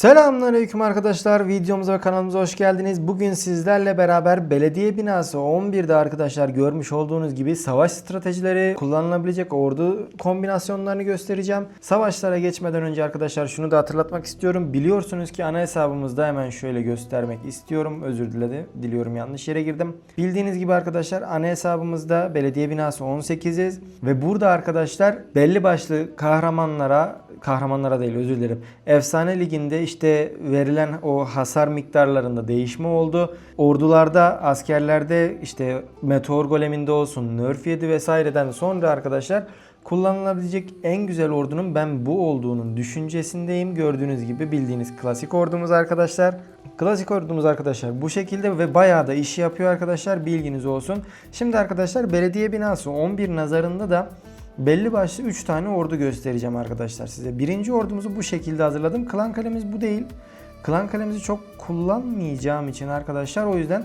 Selamünaleyküm arkadaşlar. Videomuza ve kanalımıza hoş geldiniz. Bugün sizlerle beraber belediye binası 11'de arkadaşlar görmüş olduğunuz gibi savaş stratejileri, kullanılabilecek ordu kombinasyonlarını göstereceğim. Savaşlara geçmeden önce arkadaşlar şunu da hatırlatmak istiyorum. Biliyorsunuz ki ana hesabımızda hemen şöyle göstermek istiyorum. Özür diledi. Diliyorum yanlış yere girdim. Bildiğiniz gibi arkadaşlar ana hesabımızda belediye binası 18'iz ve burada arkadaşlar belli başlı kahramanlara kahramanlara değil özür dilerim. Efsane liginde işte verilen o hasar miktarlarında değişme oldu. Ordularda, askerlerde işte meteor goleminde olsun, nerf yedi vesaireden sonra arkadaşlar kullanılabilecek en güzel ordunun ben bu olduğunun düşüncesindeyim. Gördüğünüz gibi bildiğiniz klasik ordumuz arkadaşlar. Klasik ordumuz arkadaşlar bu şekilde ve bayağı da işi yapıyor arkadaşlar bilginiz olsun. Şimdi arkadaşlar belediye binası 11 nazarında da belli başlı 3 tane ordu göstereceğim arkadaşlar size. Birinci ordumuzu bu şekilde hazırladım. Klan kalemiz bu değil. Klan kalemizi çok kullanmayacağım için arkadaşlar o yüzden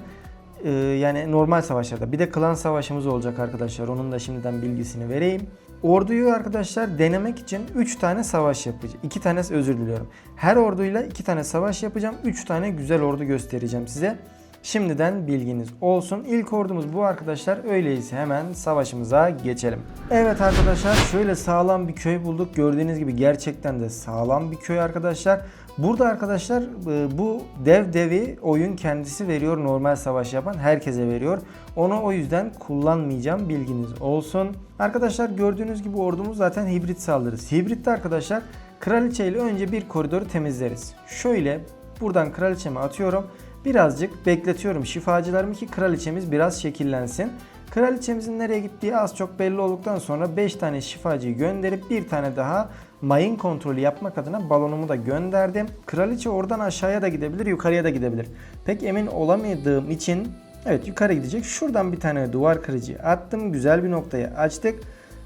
e, yani normal savaşlarda bir de klan savaşımız olacak arkadaşlar. Onun da şimdiden bilgisini vereyim. Orduyu arkadaşlar denemek için 3 tane savaş yapacağım. 2 tane özür diliyorum. Her orduyla 2 tane savaş yapacağım. 3 tane güzel ordu göstereceğim size. Şimdiden bilginiz olsun. İlk ordumuz bu arkadaşlar. Öyleyse hemen savaşımıza geçelim. Evet arkadaşlar şöyle sağlam bir köy bulduk. Gördüğünüz gibi gerçekten de sağlam bir köy arkadaşlar. Burada arkadaşlar e, bu dev devi oyun kendisi veriyor. Normal savaş yapan herkese veriyor. Onu o yüzden kullanmayacağım. Bilginiz olsun. Arkadaşlar gördüğünüz gibi ordumuz zaten hibrit saldırısı. Hibritte arkadaşlar kraliçe ile önce bir koridoru temizleriz. Şöyle buradan kraliçemi atıyorum. Birazcık bekletiyorum şifacılarımı ki kraliçemiz biraz şekillensin. Kraliçemizin nereye gittiği az çok belli olduktan sonra 5 tane şifacıyı gönderip bir tane daha mayın kontrolü yapmak adına balonumu da gönderdim. Kraliçe oradan aşağıya da gidebilir, yukarıya da gidebilir. Pek emin olamadığım için evet yukarı gidecek. Şuradan bir tane duvar kırıcı attım. Güzel bir noktaya açtık.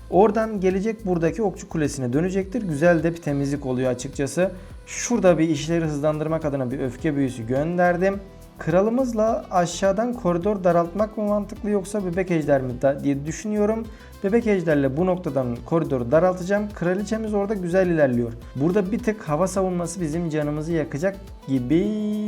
Oradan gelecek buradaki okçu kulesine dönecektir. Güzel de bir temizlik oluyor açıkçası. Şurada bir işleri hızlandırmak adına bir öfke büyüsü gönderdim. Kralımızla aşağıdan koridor daraltmak mı mantıklı yoksa bebek ejder mi diye düşünüyorum. Bebek ejderle bu noktadan koridoru daraltacağım. Kraliçemiz orada güzel ilerliyor. Burada bir tık hava savunması bizim canımızı yakacak gibi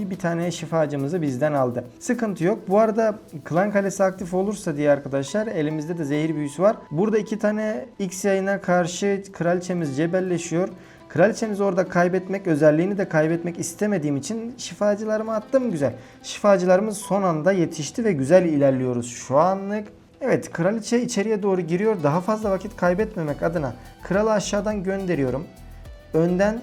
bir tane şifacımızı bizden aldı. Sıkıntı yok. Bu arada klan kalesi aktif olursa diye arkadaşlar elimizde de zehir büyüsü var. Burada iki tane X yayına karşı kraliçemiz cebelleşiyor. Kraliçemizi orada kaybetmek, özelliğini de kaybetmek istemediğim için şifacılarımı attım güzel. Şifacılarımız son anda yetişti ve güzel ilerliyoruz şu anlık. Evet kraliçe içeriye doğru giriyor. Daha fazla vakit kaybetmemek adına kralı aşağıdan gönderiyorum. Önden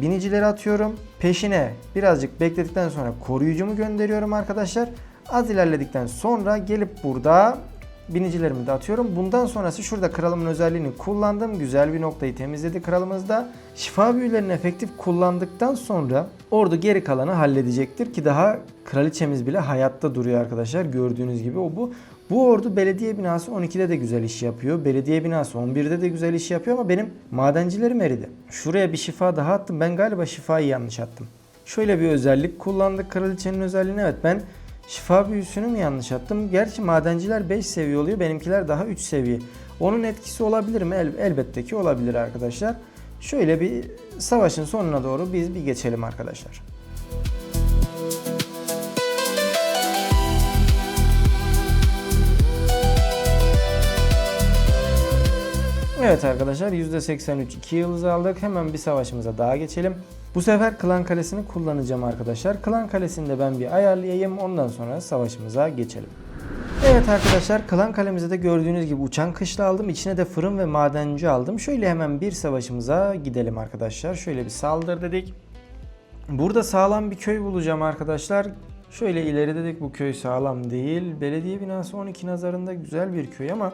binicileri atıyorum. Peşine birazcık bekledikten sonra koruyucumu gönderiyorum arkadaşlar. Az ilerledikten sonra gelip burada binicilerimi de atıyorum. Bundan sonrası şurada kralımın özelliğini kullandım. Güzel bir noktayı temizledi kralımız da. Şifa büyülerini efektif kullandıktan sonra ordu geri kalanı halledecektir ki daha kraliçemiz bile hayatta duruyor arkadaşlar. Gördüğünüz gibi o bu. Bu ordu belediye binası 12'de de güzel iş yapıyor. Belediye binası 11'de de güzel iş yapıyor ama benim madencilerim eridi. Şuraya bir şifa daha attım. Ben galiba şifayı yanlış attım. Şöyle bir özellik kullandık kraliçenin özelliğini. Evet ben Şifa büyüsünü mü yanlış attım? Gerçi madenciler 5 seviye oluyor. Benimkiler daha 3 seviye. Onun etkisi olabilir mi? El, elbette ki olabilir arkadaşlar. Şöyle bir savaşın sonuna doğru biz bir geçelim arkadaşlar. Evet arkadaşlar %83 2 yıldız aldık. Hemen bir savaşımıza daha geçelim. Bu sefer klan kalesini kullanacağım arkadaşlar. Klan kalesini de ben bir ayarlayayım. Ondan sonra savaşımıza geçelim. Evet arkadaşlar klan kalemize de gördüğünüz gibi uçan kışla aldım. İçine de fırın ve madenci aldım. Şöyle hemen bir savaşımıza gidelim arkadaşlar. Şöyle bir saldır dedik. Burada sağlam bir köy bulacağım arkadaşlar. Şöyle ileri dedik bu köy sağlam değil. Belediye binası 12 nazarında güzel bir köy ama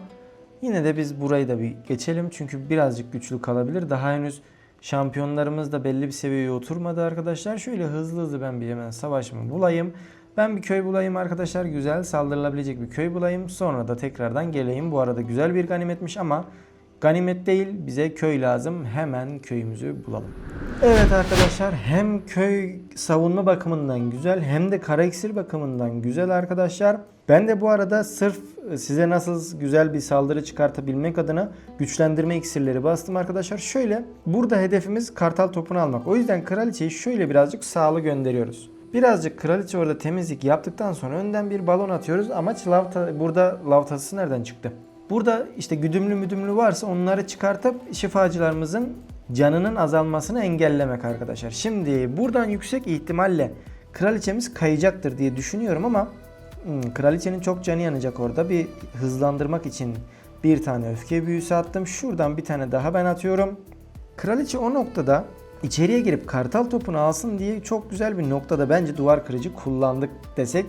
yine de biz burayı da bir geçelim. Çünkü birazcık güçlü kalabilir. Daha henüz şampiyonlarımız da belli bir seviyeye oturmadı arkadaşlar. Şöyle hızlı hızlı ben bir hemen savaşımı bulayım. Ben bir köy bulayım arkadaşlar. Güzel saldırılabilecek bir köy bulayım. Sonra da tekrardan geleyim. Bu arada güzel bir ganimetmiş ama Ganimet değil bize köy lazım. Hemen köyümüzü bulalım. Evet arkadaşlar hem köy savunma bakımından güzel hem de kara iksir bakımından güzel arkadaşlar. Ben de bu arada sırf size nasıl güzel bir saldırı çıkartabilmek adına güçlendirme iksirleri bastım arkadaşlar. Şöyle burada hedefimiz kartal topunu almak. O yüzden kraliçeyi şöyle birazcık sağlı gönderiyoruz. Birazcık kraliçe orada temizlik yaptıktan sonra önden bir balon atıyoruz. Amaç lavta, burada lavtası nereden çıktı? Burada işte güdümlü müdümlü varsa onları çıkartıp şifacılarımızın canının azalmasını engellemek arkadaşlar. Şimdi buradan yüksek ihtimalle kraliçemiz kayacaktır diye düşünüyorum ama hmm, kraliçenin çok canı yanacak orada. Bir hızlandırmak için bir tane öfke büyüsü attım. Şuradan bir tane daha ben atıyorum. Kraliçe o noktada içeriye girip kartal topunu alsın diye çok güzel bir noktada bence duvar kırıcı kullandık desek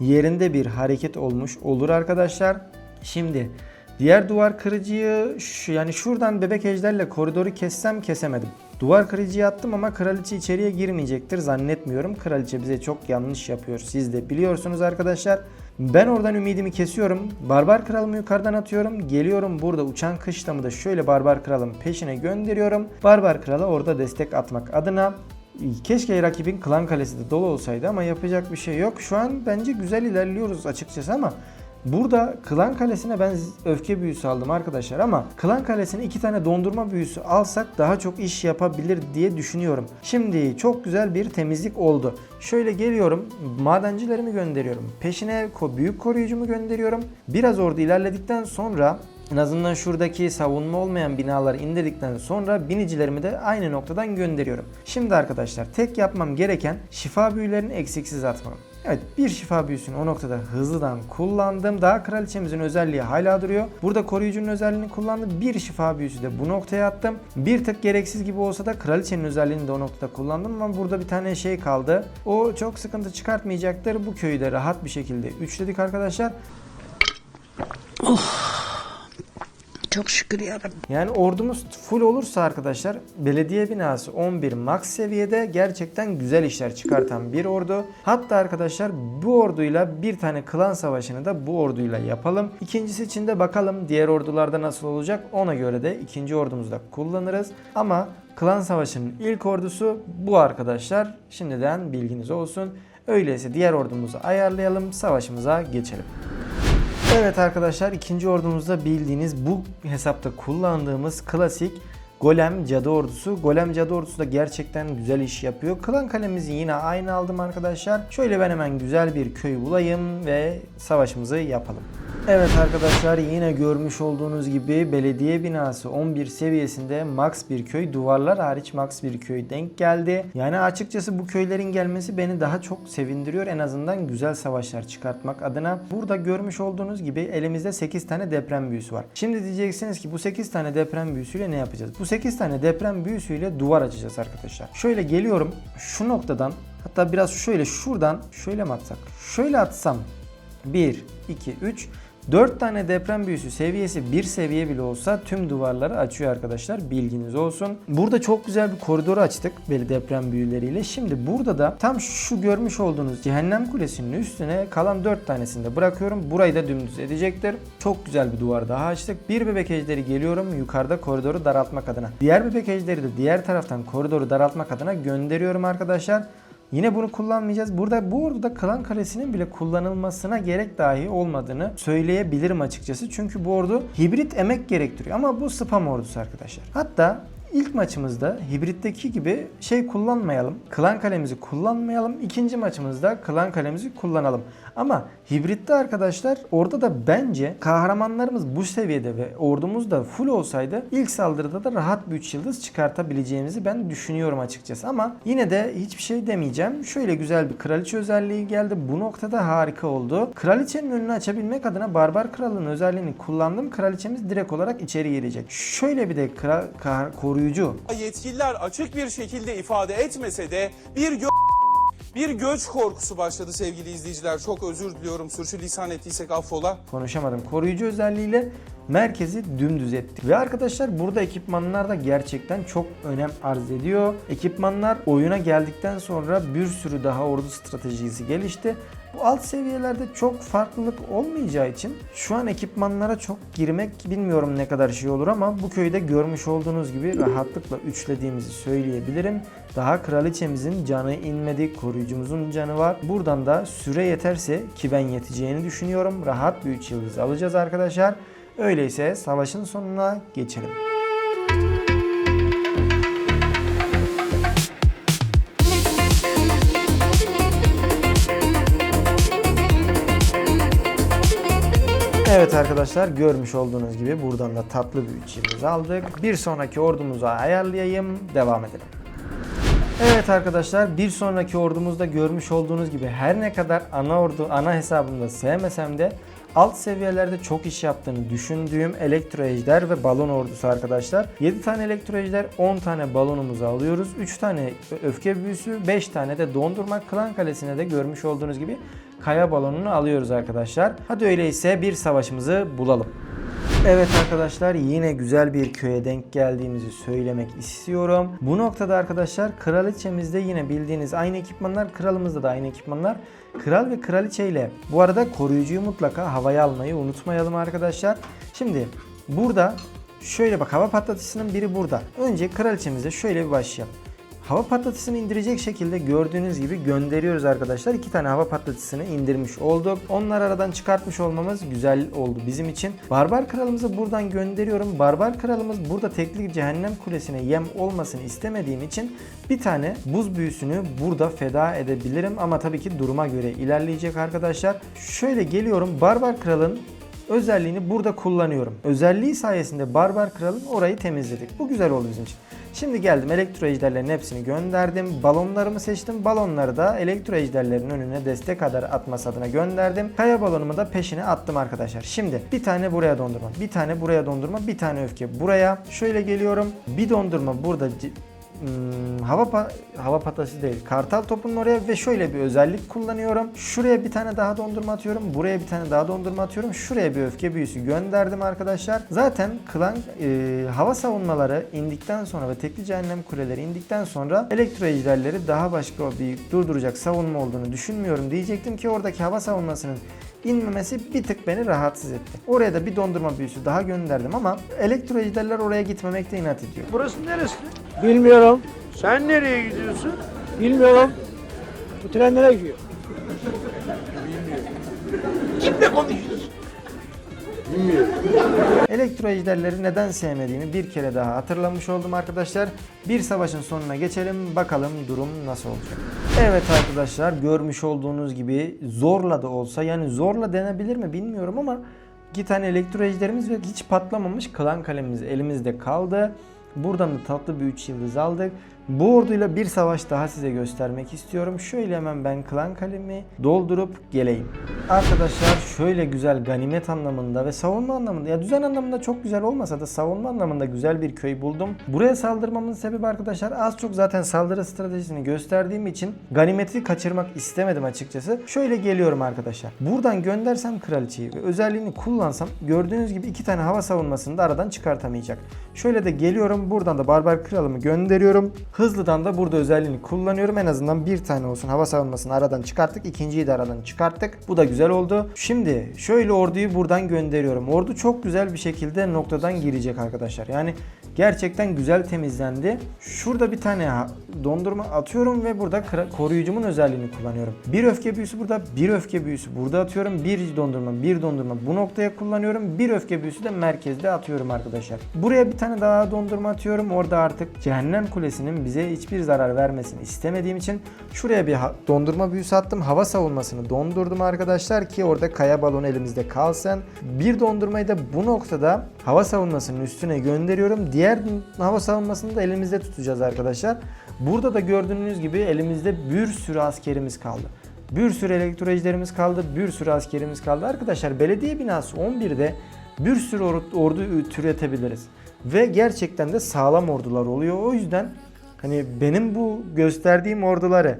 yerinde bir hareket olmuş olur arkadaşlar. Şimdi diğer duvar kırıcıyı şu, yani şuradan bebek ejderle koridoru kessem kesemedim. Duvar kırıcıyı attım ama kraliçe içeriye girmeyecektir zannetmiyorum. Kraliçe bize çok yanlış yapıyor. Siz de biliyorsunuz arkadaşlar. Ben oradan ümidimi kesiyorum. Barbar kralımı yukarıdan atıyorum. Geliyorum burada uçan kışlamı da şöyle barbar kralın peşine gönderiyorum. Barbar krala orada destek atmak adına Keşke rakibin klan kalesi de dolu olsaydı ama yapacak bir şey yok. Şu an bence güzel ilerliyoruz açıkçası ama Burada Klan Kalesi'ne ben öfke büyüsü aldım arkadaşlar ama Klan Kalesi'ne iki tane dondurma büyüsü alsak daha çok iş yapabilir diye düşünüyorum. Şimdi çok güzel bir temizlik oldu. Şöyle geliyorum madencilerimi gönderiyorum. Peşine büyük koruyucumu gönderiyorum. Biraz orada ilerledikten sonra en azından şuradaki savunma olmayan binaları indirdikten sonra binicilerimi de aynı noktadan gönderiyorum. Şimdi arkadaşlar tek yapmam gereken şifa büyülerini eksiksiz atmam. Evet bir şifa büyüsünü o noktada hızlıdan kullandım. Daha kraliçemizin özelliği hala duruyor. Burada koruyucunun özelliğini kullandım. Bir şifa büyüsü de bu noktaya attım. Bir tık gereksiz gibi olsa da kraliçenin özelliğini de o noktada kullandım ama burada bir tane şey kaldı. O çok sıkıntı çıkartmayacaktır. Bu köyü de rahat bir şekilde üçledik arkadaşlar. Çok şükür yarabbim. Yani ordumuz full olursa arkadaşlar belediye binası 11 max seviyede gerçekten güzel işler çıkartan bir ordu. Hatta arkadaşlar bu orduyla bir tane klan savaşını da bu orduyla yapalım. İkincisi için de bakalım diğer ordularda nasıl olacak ona göre de ikinci ordumuzda kullanırız. Ama klan savaşının ilk ordusu bu arkadaşlar. Şimdiden bilginiz olsun. Öyleyse diğer ordumuzu ayarlayalım savaşımıza geçelim. Evet arkadaşlar ikinci ordumuzda bildiğiniz bu hesapta kullandığımız klasik Golem Cadı Ordusu. Golem Cadı Ordusu da gerçekten güzel iş yapıyor. Klan kalemizi yine aynı aldım arkadaşlar. Şöyle ben hemen güzel bir köy bulayım ve savaşımızı yapalım. Evet arkadaşlar yine görmüş olduğunuz gibi belediye binası 11 seviyesinde max bir köy duvarlar hariç max bir köy denk geldi. Yani açıkçası bu köylerin gelmesi beni daha çok sevindiriyor. En azından güzel savaşlar çıkartmak adına. Burada görmüş olduğunuz gibi elimizde 8 tane deprem büyüsü var. Şimdi diyeceksiniz ki bu 8 tane deprem büyüsüyle ne yapacağız? Bu 8 tane deprem büyüsüyle duvar açacağız arkadaşlar. Şöyle geliyorum şu noktadan hatta biraz şöyle şuradan şöyle mi atsak? Şöyle atsam 1, 2, 3 4 tane deprem büyüsü seviyesi bir seviye bile olsa tüm duvarları açıyor arkadaşlar. Bilginiz olsun. Burada çok güzel bir koridoru açtık böyle deprem büyüleriyle. Şimdi burada da tam şu görmüş olduğunuz cehennem kulesinin üstüne kalan 4 tanesini de bırakıyorum. Burayı da dümdüz edecektir. Çok güzel bir duvar daha açtık. Bir bebek ejderi geliyorum yukarıda koridoru daraltmak adına. Diğer bebek ejderi de diğer taraftan koridoru daraltmak adına gönderiyorum arkadaşlar. Yine bunu kullanmayacağız. Burada bu orduda klan kalesinin bile kullanılmasına gerek dahi olmadığını söyleyebilirim açıkçası. Çünkü bu ordu hibrit emek gerektiriyor. Ama bu spam ordusu arkadaşlar. Hatta ilk maçımızda hibritteki gibi şey kullanmayalım. Klan kalemizi kullanmayalım. İkinci maçımızda klan kalemizi kullanalım. Ama hibritte arkadaşlar orada da bence kahramanlarımız bu seviyede ve ordumuz da full olsaydı ilk saldırıda da rahat bir 3 yıldız çıkartabileceğimizi ben düşünüyorum açıkçası. Ama yine de hiçbir şey demeyeceğim. Şöyle güzel bir kraliçe özelliği geldi. Bu noktada harika oldu. Kraliçenin önünü açabilmek adına barbar kralın özelliğini kullandım. Kraliçemiz direkt olarak içeri girecek. Şöyle bir de kra- ka- koruyucu yetkililer açık bir şekilde ifade etmese de bir gö- bir göç korkusu başladı sevgili izleyiciler. Çok özür diliyorum. Sürçülisan ettiysek affola. konuşamadım. Koruyucu özelliğiyle merkezi dümdüz ettik. Ve arkadaşlar burada ekipmanlar da gerçekten çok önem arz ediyor. Ekipmanlar oyuna geldikten sonra bir sürü daha ordu stratejisi gelişti. Bu alt seviyelerde çok farklılık olmayacağı için şu an ekipmanlara çok girmek bilmiyorum ne kadar şey olur ama bu köyde görmüş olduğunuz gibi rahatlıkla üçlediğimizi söyleyebilirim. Daha kraliçemizin canı inmedi, koruyucumuzun canı var. Buradan da süre yeterse ki ben yeteceğini düşünüyorum. Rahat bir 3 yıldız alacağız arkadaşlar. Öyleyse savaşın sonuna geçelim. Evet arkadaşlar görmüş olduğunuz gibi buradan da tatlı bir 3 yıldız aldık. Bir sonraki ordumuza ayarlayayım devam edelim. Evet arkadaşlar bir sonraki ordumuzda görmüş olduğunuz gibi her ne kadar ana ordu ana hesabımda sevmesem de alt seviyelerde çok iş yaptığını düşündüğüm elektro ejder ve balon ordusu arkadaşlar. 7 tane elektro ejder 10 tane balonumuzu alıyoruz. 3 tane öfke büyüsü 5 tane de dondurma klan kalesine de görmüş olduğunuz gibi kaya balonunu alıyoruz arkadaşlar. Hadi öyleyse bir savaşımızı bulalım. Evet arkadaşlar yine güzel bir köye denk geldiğimizi söylemek istiyorum. Bu noktada arkadaşlar kraliçemizde yine bildiğiniz aynı ekipmanlar, kralımızda da aynı ekipmanlar. Kral ve kraliçe ile bu arada koruyucuyu mutlaka havaya almayı unutmayalım arkadaşlar. Şimdi burada şöyle bak hava patlatıcısının biri burada. Önce kraliçemizde şöyle bir başlayalım. Hava patlatıcısını indirecek şekilde gördüğünüz gibi gönderiyoruz arkadaşlar. İki tane hava patlatıcısını indirmiş olduk. Onları aradan çıkartmış olmamız güzel oldu bizim için. Barbar kralımızı buradan gönderiyorum. Barbar kralımız burada tekli cehennem kulesine yem olmasını istemediğim için bir tane buz büyüsünü burada feda edebilirim. Ama tabii ki duruma göre ilerleyecek arkadaşlar. Şöyle geliyorum. Barbar kralın özelliğini burada kullanıyorum. Özelliği sayesinde Barbar Kral'ın orayı temizledik. Bu güzel oldu bizim için. Şimdi geldim elektro ejderlerin hepsini gönderdim. Balonlarımı seçtim. Balonları da elektro ejderlerin önüne destek kadar atması adına gönderdim. Kaya balonumu da peşine attım arkadaşlar. Şimdi bir tane buraya dondurma, bir tane buraya dondurma, bir tane öfke buraya. Şöyle geliyorum. Bir dondurma burada Hmm, hava pa- hava patası değil. Kartal topunun oraya ve şöyle bir özellik kullanıyorum. Şuraya bir tane daha dondurma atıyorum. Buraya bir tane daha dondurma atıyorum. Şuraya bir öfke büyüsü gönderdim arkadaşlar. Zaten klan e, hava savunmaları indikten sonra ve tekli cehennem kuleleri indikten sonra elektro ejderleri daha başka bir durduracak savunma olduğunu düşünmüyorum. Diyecektim ki oradaki hava savunmasının inmemesi bir tık beni rahatsız etti. Oraya da bir dondurma büyüsü daha gönderdim ama elektro ejderler oraya gitmemekte inat ediyor. Burası neresi? Bilmiyorum. Sen nereye gidiyorsun? Bilmiyorum. Bu tren nereye gidiyor? Kimle konuşuyorsun? Elektro ejderleri neden sevmediğimi bir kere daha hatırlamış oldum arkadaşlar. Bir savaşın sonuna geçelim bakalım durum nasıl olacak. Evet arkadaşlar görmüş olduğunuz gibi zorla da olsa yani zorla denebilir mi bilmiyorum ama iki tane elektro ejderimiz ve hiç patlamamış klan kalemimiz elimizde kaldı. Buradan da tatlı bir 3 yıldız aldık. Bu orduyla bir savaş daha size göstermek istiyorum. Şöyle hemen ben klan kalemi doldurup geleyim. Arkadaşlar şöyle güzel ganimet anlamında ve savunma anlamında ya düzen anlamında çok güzel olmasa da savunma anlamında güzel bir köy buldum. Buraya saldırmamın sebebi arkadaşlar az çok zaten saldırı stratejisini gösterdiğim için ganimeti kaçırmak istemedim açıkçası. Şöyle geliyorum arkadaşlar. Buradan göndersem kraliçeyi ve özelliğini kullansam gördüğünüz gibi iki tane hava savunmasını da aradan çıkartamayacak. Şöyle de geliyorum buradan da barbar kralımı gönderiyorum. Hızlıdan da burada özelliğini kullanıyorum. En azından bir tane olsun hava savunmasını aradan çıkarttık. ikinciyi de aradan çıkarttık. Bu da güzel oldu. Şimdi şöyle orduyu buradan gönderiyorum. Ordu çok güzel bir şekilde noktadan girecek arkadaşlar. Yani gerçekten güzel temizlendi. Şurada bir tane dondurma atıyorum ve burada koruyucumun özelliğini kullanıyorum. Bir öfke büyüsü burada, bir öfke büyüsü burada atıyorum. Bir dondurma, bir dondurma bu noktaya kullanıyorum. Bir öfke büyüsü de merkezde atıyorum arkadaşlar. Buraya bir tane daha dondurma atıyorum. Orada artık cehennem kulesinin bize hiçbir zarar vermesini istemediğim için şuraya bir dondurma büyüsü attım. Hava savunmasını dondurdum arkadaşlar ki orada kaya balonu elimizde kalsın. Bir dondurmayı da bu noktada hava savunmasının üstüne gönderiyorum. Diğer hava savunmasını da elimizde tutacağız arkadaşlar. Burada da gördüğünüz gibi elimizde bir sürü askerimiz kaldı. Bir sürü elektrojlerimiz kaldı, bir sürü askerimiz kaldı. Arkadaşlar belediye binası 11'de bir sürü or- ordu türetebiliriz. Ve gerçekten de sağlam ordular oluyor. O yüzden hani benim bu gösterdiğim orduları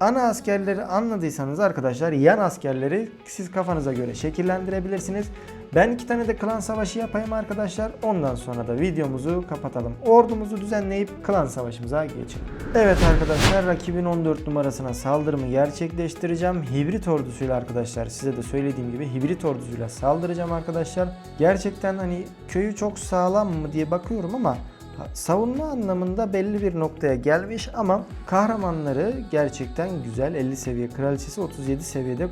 ana askerleri anladıysanız arkadaşlar yan askerleri siz kafanıza göre şekillendirebilirsiniz. Ben iki tane de klan savaşı yapayım arkadaşlar. Ondan sonra da videomuzu kapatalım. Ordumuzu düzenleyip klan savaşımıza geçelim. Evet arkadaşlar rakibin 14 numarasına saldırımı gerçekleştireceğim. Hibrit ordusuyla arkadaşlar size de söylediğim gibi hibrit ordusuyla saldıracağım arkadaşlar. Gerçekten hani köyü çok sağlam mı diye bakıyorum ama savunma anlamında belli bir noktaya gelmiş ama kahramanları gerçekten güzel. 50 seviye kraliçesi 37 seviyede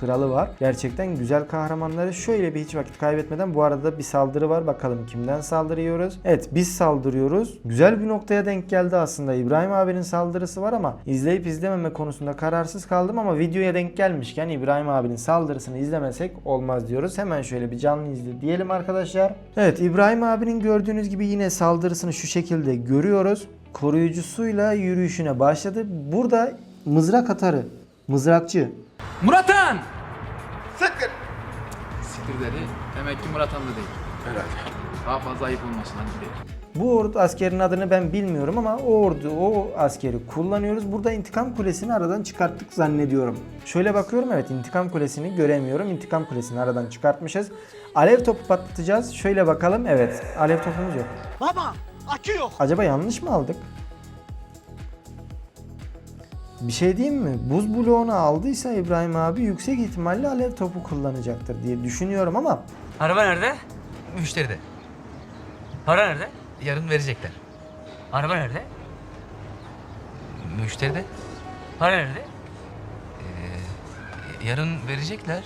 kralı var. Gerçekten güzel kahramanları. Şöyle bir hiç vakit kaybetmeden bu arada bir saldırı var. Bakalım kimden saldırıyoruz? Evet biz saldırıyoruz. Güzel bir noktaya denk geldi aslında. İbrahim abinin saldırısı var ama izleyip izlememe konusunda kararsız kaldım ama videoya denk gelmişken İbrahim abinin saldırısını izlemesek olmaz diyoruz. Hemen şöyle bir canlı izle diyelim arkadaşlar. Evet İbrahim abinin gördüğünüz gibi yine saldırısını şu şekilde görüyoruz. Koruyucusuyla yürüyüşüne başladı. Burada mızrak atarı, mızrakçı. Muratan! Sakın. Siktir dedi. Demek ki Muratan da değil. Herhalde. Daha fazla ayıp olmasın hadi gidelim. Bu ordu askerin adını ben bilmiyorum ama o ordu, o askeri kullanıyoruz. Burada intikam kulesini aradan çıkarttık zannediyorum. Şöyle bakıyorum evet intikam kulesini göremiyorum. İntikam kulesini aradan çıkartmışız. Alev topu patlatacağız. Şöyle bakalım evet alev topumuz yok. Baba akü yok. Acaba yanlış mı aldık? Bir şey diyeyim mi? Buz bloğunu aldıysa İbrahim abi yüksek ihtimalle alev topu kullanacaktır diye düşünüyorum ama Araba nerede? Müşteride. Para nerede? Yarın verecekler. Araba nerede? Müşteride. Para nerede? Ee, yarın verecekler.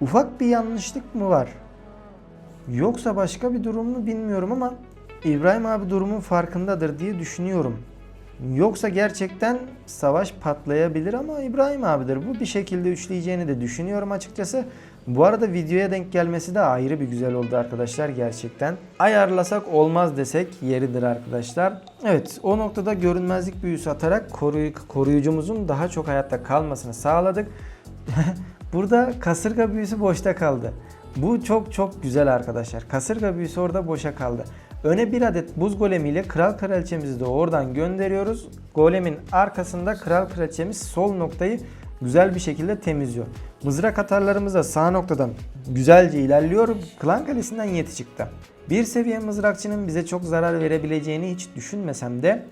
Ufak bir yanlışlık mı var? Yoksa başka bir durum mu bilmiyorum ama İbrahim abi durumun farkındadır diye düşünüyorum. Yoksa gerçekten savaş patlayabilir ama İbrahim abidir. Bu bir şekilde üçleyeceğini de düşünüyorum açıkçası. Bu arada videoya denk gelmesi de ayrı bir güzel oldu arkadaşlar gerçekten. Ayarlasak olmaz desek yeridir arkadaşlar. Evet o noktada görünmezlik büyüsü atarak koruy- koruyucumuzun daha çok hayatta kalmasını sağladık. Burada kasırga büyüsü boşta kaldı. Bu çok çok güzel arkadaşlar. Kasırga büyüsü orada boşa kaldı. Öne bir adet buz golemiyle kral kraliçemizi de oradan gönderiyoruz. Golemin arkasında kral kraliçemiz sol noktayı güzel bir şekilde temizliyor. Mızrak atarlarımız da sağ noktadan güzelce ilerliyor. Klan kalesinden yeti çıktı. Bir seviye mızrakçının bize çok zarar verebileceğini hiç düşünmesem de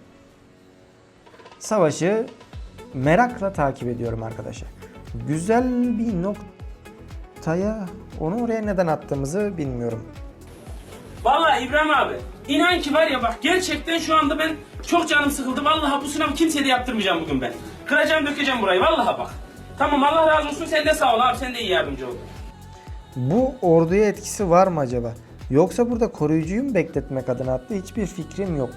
savaşı merakla takip ediyorum arkadaşlar. Güzel bir noktaya onu oraya neden attığımızı bilmiyorum. Vallahi İbrahim abi inan ki var ya bak gerçekten şu anda ben çok canım sıkıldı. Vallahi bu sınav kimseye de yaptırmayacağım bugün ben. Kıracağım dökeceğim burayı vallahi bak. Tamam Allah razı olsun sen de sağ ol abi sen de iyi yardımcı oldun. Bu orduya etkisi var mı acaba? Yoksa burada koruyucuyu mu bekletmek adına attı? Hiçbir fikrim yok.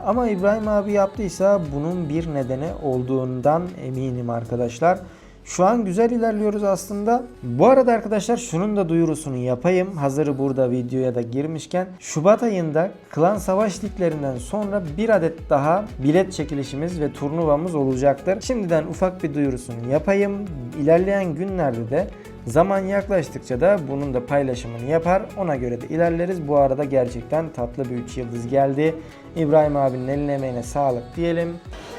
Ama İbrahim abi yaptıysa bunun bir nedeni olduğundan eminim arkadaşlar. Şu an güzel ilerliyoruz aslında. Bu arada arkadaşlar şunun da duyurusunu yapayım. Hazır burada videoya da girmişken. Şubat ayında klan savaş liglerinden sonra bir adet daha bilet çekilişimiz ve turnuvamız olacaktır. Şimdiden ufak bir duyurusunu yapayım. İlerleyen günlerde de Zaman yaklaştıkça da bunun da paylaşımını yapar. Ona göre de ilerleriz. Bu arada gerçekten tatlı bir 3 yıldız geldi. İbrahim abinin eline emeğine sağlık diyelim.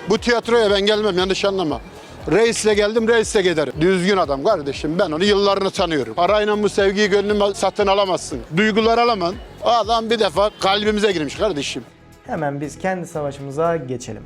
Bu tiyatroya ben gelmem yanlış anlama. Reisle geldim reisle giderim. Düzgün adam kardeşim ben onu yıllarını tanıyorum. Parayla bu sevgiyi gönlüme satın alamazsın. Duygular alamam. Adam bir defa kalbimize girmiş kardeşim. Hemen biz kendi savaşımıza geçelim.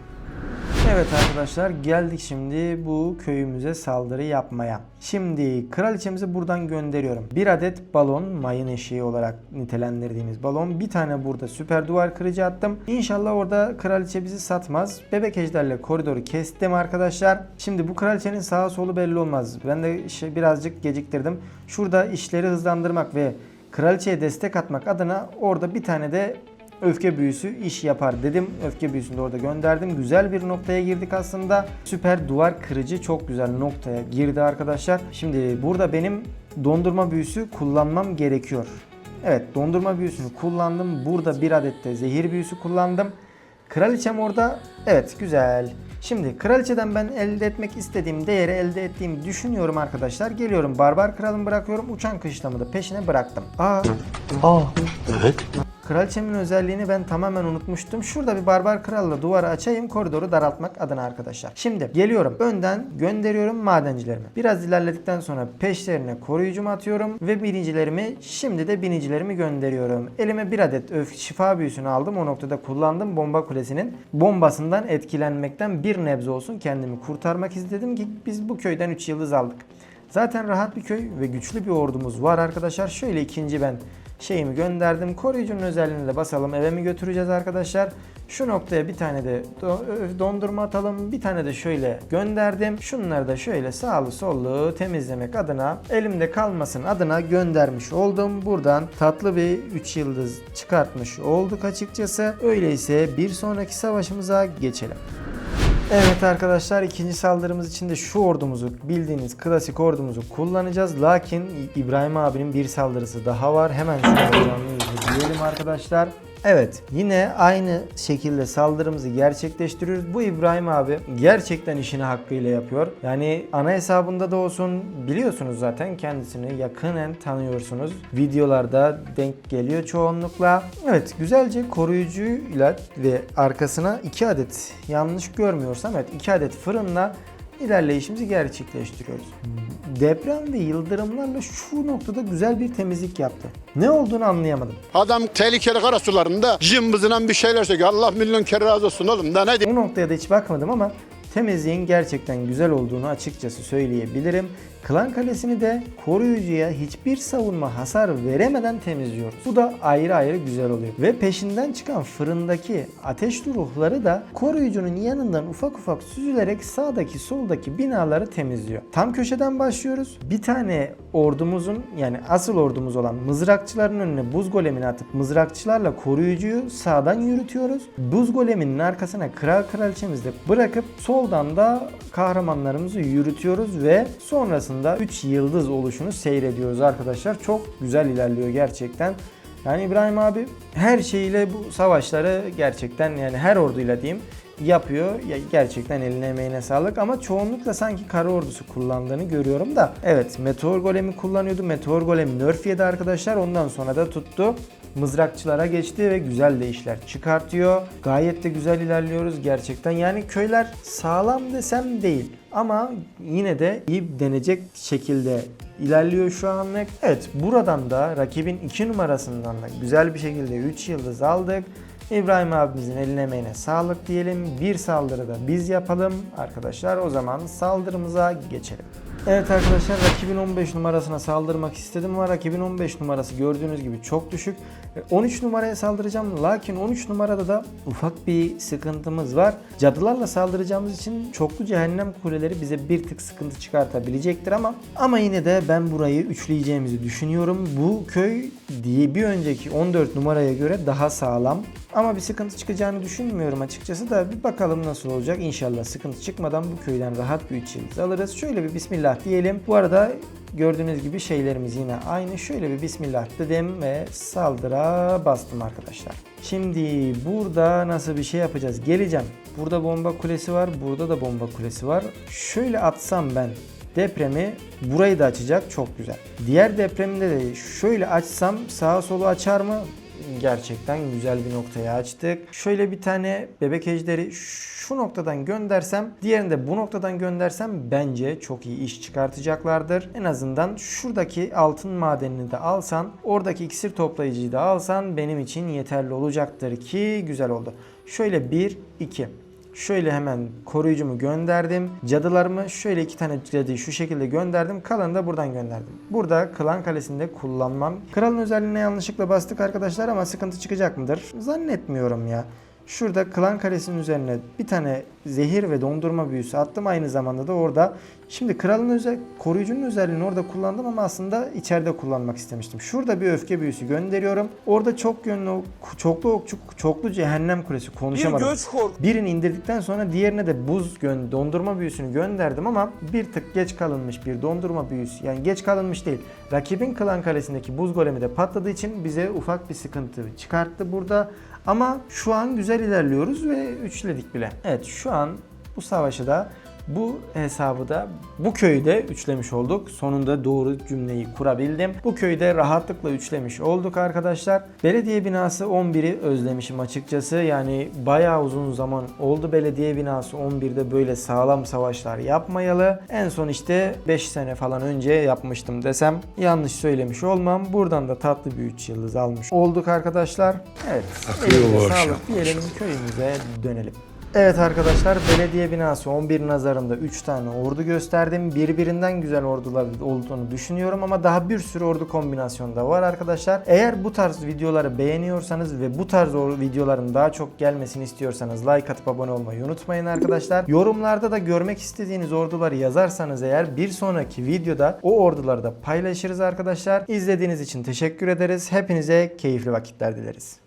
Evet arkadaşlar geldik şimdi bu köyümüze saldırı yapmaya. Şimdi kraliçemizi buradan gönderiyorum. Bir adet balon mayın eşiği olarak nitelendirdiğimiz balon. Bir tane burada süper duvar kırıcı attım. İnşallah orada kraliçe bizi satmaz. Bebek ejderle koridoru kestim arkadaşlar. Şimdi bu kraliçenin sağa solu belli olmaz. Ben de birazcık geciktirdim. Şurada işleri hızlandırmak ve kraliçeye destek atmak adına orada bir tane de Öfke büyüsü iş yapar dedim. Öfke büyüsünü de orada gönderdim. Güzel bir noktaya girdik aslında. Süper duvar kırıcı çok güzel noktaya girdi arkadaşlar. Şimdi burada benim dondurma büyüsü kullanmam gerekiyor. Evet dondurma büyüsünü kullandım. Burada bir adet de zehir büyüsü kullandım. Kraliçem orada. Evet güzel. Şimdi kraliçeden ben elde etmek istediğim değeri elde ettiğimi düşünüyorum arkadaşlar. Geliyorum barbar kralımı bırakıyorum. Uçan kışlamı da peşine bıraktım. Aa. Aa. Evet. Kraliçemin özelliğini ben tamamen unutmuştum. Şurada bir barbar kralla duvarı açayım koridoru daraltmak adına arkadaşlar. Şimdi geliyorum. Önden gönderiyorum madencilerimi. Biraz ilerledikten sonra peşlerine koruyucumu atıyorum ve binicilerimi şimdi de binicilerimi gönderiyorum. Elime bir adet öf şifa büyüsünü aldım. O noktada kullandım. Bomba kulesinin bombasından etkilenmekten bir nebze olsun kendimi kurtarmak istedim ki biz bu köyden 3 yıldız aldık. Zaten rahat bir köy ve güçlü bir ordumuz var arkadaşlar. Şöyle ikinci ben şeyimi gönderdim. Koruyucunun özelliğini de basalım. Eve mi götüreceğiz arkadaşlar? Şu noktaya bir tane de dondurma atalım. Bir tane de şöyle gönderdim. Şunları da şöyle sağlı sollu temizlemek adına elimde kalmasın adına göndermiş oldum. Buradan tatlı bir 3 yıldız çıkartmış olduk açıkçası. Öyleyse bir sonraki savaşımıza geçelim. Evet arkadaşlar ikinci saldırımız için de şu ordumuzu bildiğiniz klasik ordumuzu kullanacağız. Lakin İbrahim abinin bir saldırısı daha var. Hemen şöyle canlı izleyelim arkadaşlar. Evet yine aynı şekilde saldırımızı gerçekleştiriyoruz. Bu İbrahim abi gerçekten işini hakkıyla yapıyor. Yani ana hesabında da olsun biliyorsunuz zaten kendisini yakinen tanıyorsunuz. Videolarda denk geliyor çoğunlukla. Evet güzelce koruyucuyla ve arkasına 2 adet yanlış görmüyorsam evet 2 adet fırınla ilerleyişimizi gerçekleştiriyoruz. Deprem ve yıldırımlarla şu noktada güzel bir temizlik yaptı. Ne olduğunu anlayamadım. Adam tehlikeli kara sularında cımbızından bir şeyler söylüyor. Allah milyon kere razı olsun oğlum da ne diyeyim. Bu noktaya da hiç bakmadım ama temizliğin gerçekten güzel olduğunu açıkçası söyleyebilirim. Klan Kalesi'ni de koruyucuya hiçbir savunma hasar veremeden temizliyoruz. Bu da ayrı ayrı güzel oluyor. Ve peşinden çıkan fırındaki ateşli ruhları da koruyucunun yanından ufak ufak süzülerek sağdaki soldaki binaları temizliyor. Tam köşeden başlıyoruz. Bir tane ordumuzun yani asıl ordumuz olan mızrakçıların önüne buz golemini atıp mızrakçılarla koruyucuyu sağdan yürütüyoruz. Buz goleminin arkasına kral kraliçemizi de bırakıp soldan da kahramanlarımızı yürütüyoruz ve sonrasında 3 yıldız oluşunu seyrediyoruz arkadaşlar. Çok güzel ilerliyor gerçekten. Yani İbrahim abi her şeyiyle bu savaşları gerçekten yani her orduyla diyeyim yapıyor. Ya gerçekten eline emeğine sağlık ama çoğunlukla sanki kara ordusu kullandığını görüyorum da. Evet Meteor Golem'i kullanıyordu. Meteor Golem nerf yedi arkadaşlar. Ondan sonra da tuttu. Mızrakçılara geçti ve güzel de işler çıkartıyor. Gayet de güzel ilerliyoruz gerçekten. Yani köyler sağlam desem değil. Ama yine de iyi denecek şekilde ilerliyor şu anlık. Evet buradan da rakibin 2 numarasından da güzel bir şekilde 3 yıldız aldık. İbrahim abimizin eline emeğine sağlık diyelim. Bir saldırıda biz yapalım arkadaşlar. O zaman saldırımıza geçelim. Evet arkadaşlar rakibin 15 numarasına saldırmak istedim ama rakibin 15 numarası gördüğünüz gibi çok düşük. E, 13 numaraya saldıracağım lakin 13 numarada da ufak bir sıkıntımız var. Cadılarla saldıracağımız için çoklu cehennem kuleleri bize bir tık sıkıntı çıkartabilecektir ama ama yine de ben burayı üçleyeceğimizi düşünüyorum. Bu köy diye bir önceki 14 numaraya göre daha sağlam. Ama bir sıkıntı çıkacağını düşünmüyorum açıkçası da bir bakalım nasıl olacak. İnşallah sıkıntı çıkmadan bu köyden rahat bir 3 yıldız alırız. Şöyle bir bismillah diyelim. Bu arada gördüğünüz gibi şeylerimiz yine aynı. Şöyle bir bismillah dedim ve saldıra bastım arkadaşlar. Şimdi burada nasıl bir şey yapacağız? Geleceğim. Burada bomba kulesi var. Burada da bomba kulesi var. Şöyle atsam ben depremi burayı da açacak. Çok güzel. Diğer depremde de şöyle açsam sağa solu açar mı? Gerçekten güzel bir noktaya açtık. Şöyle bir tane bebek ejderi şu noktadan göndersem, diğerini de bu noktadan göndersem bence çok iyi iş çıkartacaklardır. En azından şuradaki altın madenini de alsan, oradaki iksir toplayıcıyı da alsan benim için yeterli olacaktır ki güzel oldu. Şöyle 1 2 Şöyle hemen koruyucumu gönderdim. Cadılarımı şöyle iki tane cadıyı şu şekilde gönderdim. Kalanı da buradan gönderdim. Burada klan kalesinde kullanmam. Kralın özelliğine yanlışlıkla bastık arkadaşlar ama sıkıntı çıkacak mıdır? Zannetmiyorum ya. Şurada klan kalesinin üzerine bir tane zehir ve dondurma büyüsü attım. Aynı zamanda da orada. Şimdi kralın özel koruyucunun özelliğini orada kullandım ama aslında içeride kullanmak istemiştim. Şurada bir öfke büyüsü gönderiyorum. Orada çok yönlü çoklu okçu çoklu cehennem kulesi Bir konuşamadım. göç korkusu Birini indirdikten sonra diğerine de buz gön dondurma büyüsünü gönderdim ama bir tık geç kalınmış bir dondurma büyüsü. Yani geç kalınmış değil. Rakibin klan kalesindeki buz golemi de patladığı için bize ufak bir sıkıntı çıkarttı burada. Ama şu an güzel ilerliyoruz ve üçledik bile. Evet şu an bu savaşı da Bu hesabı da bu köyde üçlemiş olduk. Sonunda doğru cümleyi kurabildim. Bu köyde rahatlıkla üçlemiş olduk arkadaşlar. Belediye binası 11'i özlemişim açıkçası. Yani bayağı uzun zaman oldu belediye binası 11'de böyle sağlam savaşlar yapmayalı. En son işte 5 sene falan önce yapmıştım desem yanlış söylemiş olmam. Buradan da tatlı bir 3 yıldız almış olduk arkadaşlar. Evet. elinize sağlık diyelim köyümüze dönelim. Evet arkadaşlar belediye binası 11 nazarında 3 tane ordu gösterdim. Birbirinden güzel ordular olduğunu düşünüyorum ama daha bir sürü ordu kombinasyonu da var arkadaşlar. Eğer bu tarz videoları beğeniyorsanız ve bu tarz videoların daha çok gelmesini istiyorsanız like atıp abone olmayı unutmayın arkadaşlar. Yorumlarda da görmek istediğiniz orduları yazarsanız eğer bir sonraki videoda o orduları da paylaşırız arkadaşlar. İzlediğiniz için teşekkür ederiz. Hepinize keyifli vakitler dileriz.